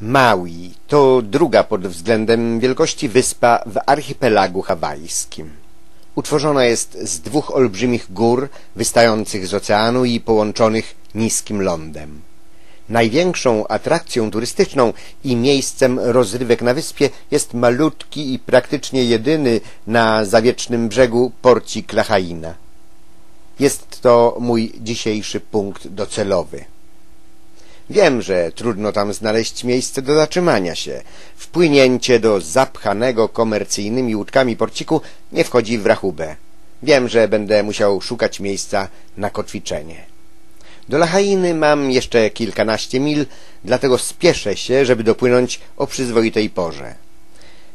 Maui to druga pod względem wielkości wyspa w archipelagu hawajskim. Utworzona jest z dwóch olbrzymich gór wystających z oceanu i połączonych niskim lądem. Największą atrakcją turystyczną i miejscem rozrywek na wyspie jest malutki i praktycznie jedyny na zawiecznym brzegu porcik Lahaina. Jest to mój dzisiejszy punkt docelowy. Wiem, że trudno tam znaleźć miejsce do zatrzymania się. Wpłynięcie do zapchanego komercyjnymi łódkami porciku nie wchodzi w rachubę. Wiem, że będę musiał szukać miejsca na kotwiczenie. Do Lahainy mam jeszcze kilkanaście mil, dlatego spieszę się, żeby dopłynąć o przyzwoitej porze.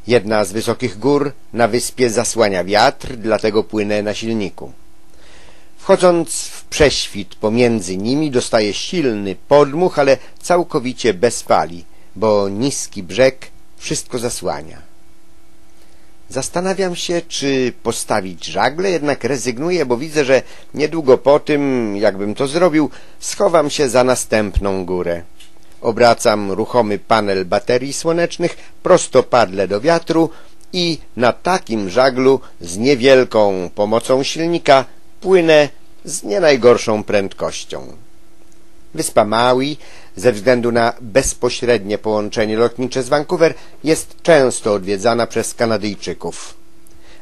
Jedna z wysokich gór na wyspie zasłania wiatr, dlatego płynę na silniku. Wchodząc w prześwit pomiędzy nimi dostaje silny podmuch, ale całkowicie bez fali, bo niski brzeg wszystko zasłania. Zastanawiam się, czy postawić żagle, jednak rezygnuję, bo widzę, że niedługo po tym, jakbym to zrobił, schowam się za następną górę. Obracam ruchomy panel baterii słonecznych prostopadle do wiatru i na takim żaglu z niewielką pomocą silnika płynę z nie najgorszą prędkością. Wyspa Maui, ze względu na bezpośrednie połączenie lotnicze z Vancouver, jest często odwiedzana przez Kanadyjczyków.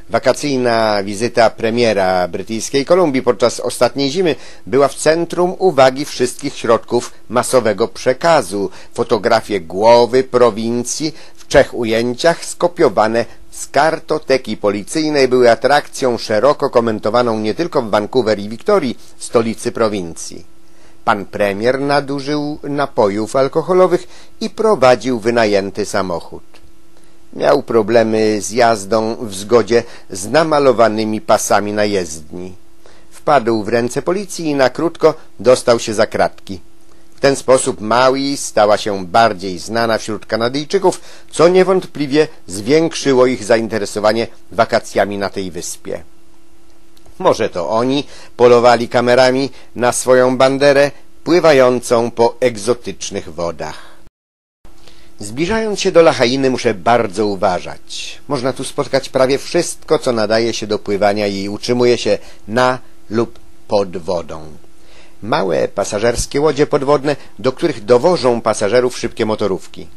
Wakacyjna wizyta premiera brytyjskiej Kolumbii podczas ostatniej zimy była w centrum uwagi wszystkich środków masowego przekazu. Fotografie głowy prowincji w trzech ujęciach skopiowane z kartoteki policyjnej były atrakcją szeroko komentowaną nie tylko w Vancouver i Wiktorii, stolicy prowincji. Pan premier nadużył napojów alkoholowych i prowadził wynajęty samochód. Miał problemy z jazdą w zgodzie z namalowanymi pasami na jezdni. Wpadł w ręce policji i na krótko dostał się za kratki. Ten sposób Maui stała się bardziej znana wśród Kanadyjczyków, co niewątpliwie zwiększyło ich zainteresowanie wakacjami na tej wyspie. Może to oni polowali kamerami na swoją banderę pływającą po egzotycznych wodach. Zbliżając się do Lahainy muszę bardzo uważać. Można tu spotkać prawie wszystko, co nadaje się do pływania i utrzymuje się na lub pod wodą. Małe pasażerskie łodzie podwodne, do których dowożą pasażerów szybkie motorówki.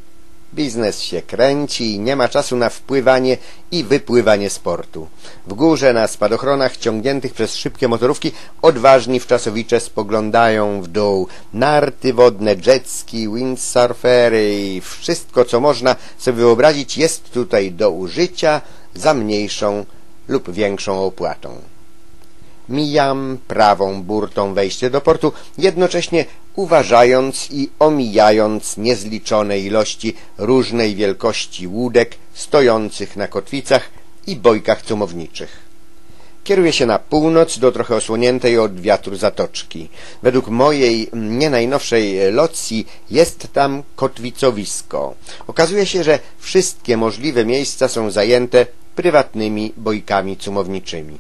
Biznes się kręci i nie ma czasu na wpływanie i wypływanie sportu. W górze na spadochronach ciągniętych przez szybkie motorówki odważni wczasowicze spoglądają w dół. Narty wodne, jetski, windsurfery i wszystko co można sobie wyobrazić jest tutaj do użycia za mniejszą lub większą opłatą. Mijam prawą burtą wejście do portu, jednocześnie uważając i omijając niezliczone ilości różnej wielkości łódek stojących na kotwicach i bojkach cumowniczych. Kieruję się na północ do trochę osłoniętej od wiatru zatoczki. Według mojej nie najnowszej locji jest tam kotwicowisko. Okazuje się, że wszystkie możliwe miejsca są zajęte prywatnymi bojkami cumowniczymi.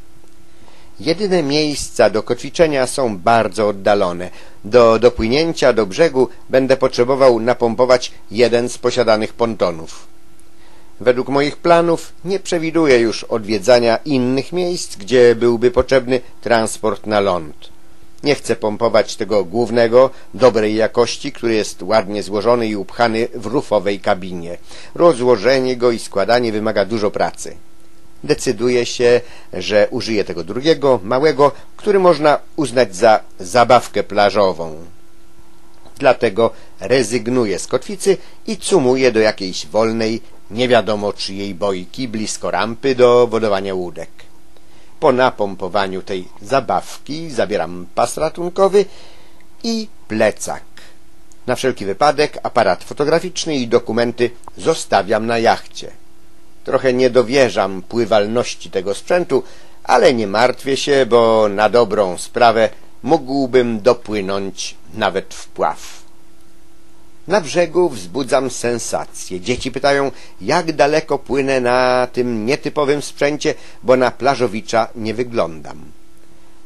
Jedyne miejsca do kotwiczenia są bardzo oddalone. Do dopłynięcia do brzegu będę potrzebował napompować jeden z posiadanych pontonów. Według moich planów nie przewiduję już odwiedzania innych miejsc, gdzie byłby potrzebny transport na ląd. Nie chcę pompować tego głównego, dobrej jakości, który jest ładnie złożony i upchany w rufowej kabinie. Rozłożenie go i składanie wymaga dużo pracy decyduje się, że użyje tego drugiego, małego, który można uznać za zabawkę plażową. Dlatego rezygnuje z kotwicy i cumuje do jakiejś wolnej, nie wiadomo czyjej bojki, blisko rampy do wodowania łódek. Po napompowaniu tej zabawki zabieram pas ratunkowy i plecak. Na wszelki wypadek aparat fotograficzny i dokumenty zostawiam na jachcie. Trochę nie dowierzam pływalności tego sprzętu, ale nie martwię się, bo na dobrą sprawę mógłbym dopłynąć nawet w pław. Na brzegu wzbudzam sensację. Dzieci pytają, jak daleko płynę na tym nietypowym sprzęcie, bo na plażowicza nie wyglądam.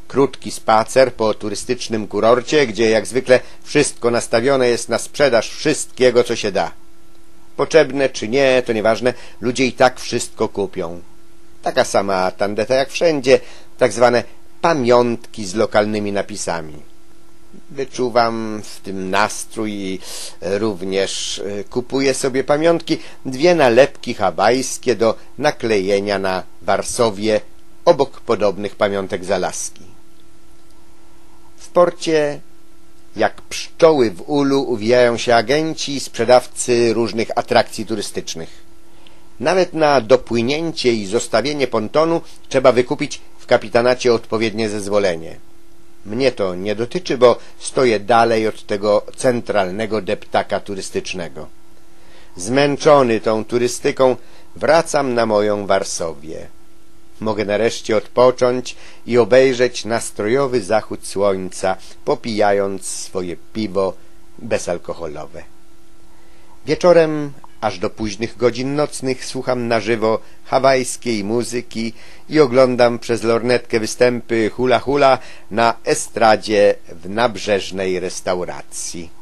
Krótki spacer po turystycznym kurorcie, gdzie jak zwykle wszystko nastawione jest na sprzedaż wszystkiego, co się da. Potrzebne czy nie, to nieważne, ludzie i tak wszystko kupią. Taka sama tandeta jak wszędzie, tak zwane pamiątki z lokalnymi napisami. Wyczuwam w tym nastrój i również e, kupuję sobie pamiątki, dwie nalepki hawajskie do naklejenia na Warsowie obok podobnych pamiątek z Alaski. W porcie jak pszczoły w ulu uwijają się agenci i sprzedawcy różnych atrakcji turystycznych. Nawet na dopłynięcie i zostawienie pontonu trzeba wykupić w kapitanacie odpowiednie zezwolenie. Mnie to nie dotyczy, bo stoję dalej od tego centralnego deptaka turystycznego. Zmęczony tą turystyką wracam na moją Warsowię. Mogę nareszcie odpocząć i obejrzeć nastrojowy zachód słońca, popijając swoje piwo bezalkoholowe. Wieczorem, aż do późnych godzin nocnych, słucham na żywo hawajskiej muzyki i oglądam przez lornetkę występy hula hula na estradzie w nabrzeżnej restauracji.